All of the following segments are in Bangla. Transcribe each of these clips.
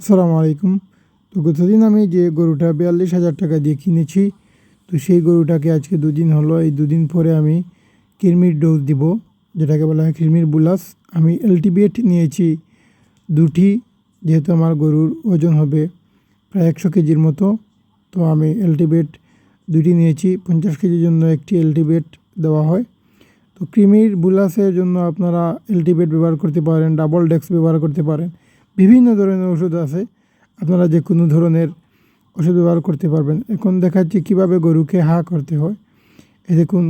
আসসালামু আলাইকুম। তো গতদিন আমি যে গরুটা বিয়াল্লিশ হাজার টাকা দিয়ে কিনেছি, তো সেই গরুটাকে আজকে দুদিন হলো, এই দুদিন পরে আমি কৃমির ডোজ দিব, যেটাকে বলা হয় কৃমির বুলাস। আমি এলটিবিএট নিয়েছি দুটি, যেহেতু আমার গরুর ওজন হবে প্রায় একশো কেজির মতো। তো আমি এলটিবেট দুটি নিয়েছি, পঞ্চাশ কেজির জন্য একটি এলটিবেট দেওয়া হয়। তো কৃমির বুলাসের জন্য আপনারা এলটিবেট ব্যবহার করতে পারেন, ডাবল ডেক্স ব্যবহার করতে পারেন। বিভিন্ন ধরনের ওষুধ আছে। আপনারা যে কোনো ধরনের ওষুধ ব্যবহার করতে পারবেন। এখন দেখাচ্ছি কীভাবে গরুকে হা করতে হয়। এই দেখুন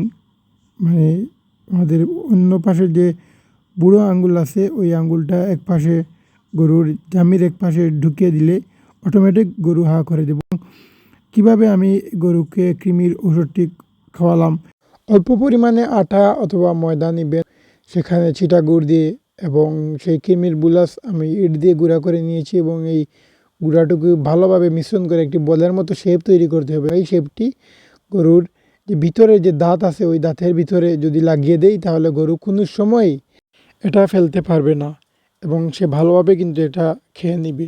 মানে আমাদের অন্য পাশে যে বুড়ো আঙ্গুল আছে, ওই আঙ্গুলটা এক পাশে গরুর জামির এক পাশে ঢুকিয়ে দিলে অটোমেটিক গরু হা করে দেব। কীভাবে আমি গরুকে কৃমির ওষুধটি খাওয়ালাম? অল্প পরিমাণে আটা অথবা ময়দা নিবেন। সেখানে ছিটা গুড় দিয়ে এবং সেই কৃমির বুলাস আমি ইট দিয়ে গুঁড়া করে নিয়েছি এবং এই গুঁড়াটুকু ভালোভাবে মিশ্রণ করে একটি বলের মতো শেপ তৈরি করতে হবে। এই শেপটি গরুর যে ভিতরে যে দাঁত আছে, ওই দাঁতের ভিতরে যদি লাগিয়ে দেই, তাহলে গরু কোনো সময় এটা ফেলতে পারবে না এবং সে ভালোভাবে কিন্তু এটা খেয়ে নিবে।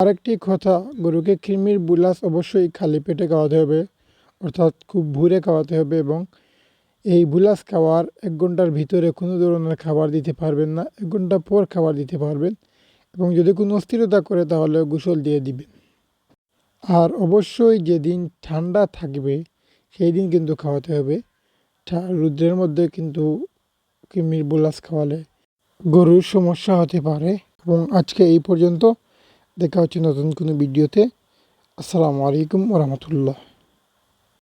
আরেকটি কথা, গরুকে কৃমির বুলাস অবশ্যই খালি পেটে খাওয়াতে হবে, অর্থাৎ খুব ভুরে খাওয়াতে হবে এবং এই বুলাস খাওয়ার এক ঘণ্টার ভিতরে কোনো ধরনের খাবার দিতে পারবেন না, এক ঘণ্টা পর খাবার দিতে পারবেন এবং যদি কোনো অস্থিরতা করে তাহলে গোসল দিয়ে দিবেন। আর অবশ্যই যেদিন ঠান্ডা থাকবে সেই দিন কিন্তু খাওয়াতে হবে। রৌদ্রের মধ্যে কিন্তু কৃমির বুলাস খাওয়ালে গরুর সমস্যা হতে পারে এবং আজকে এই পর্যন্ত দেখা হচ্ছে নতুন কোনো ভিডিওতে। আসসালামু আলাইকুম রহমতুল্লাহ।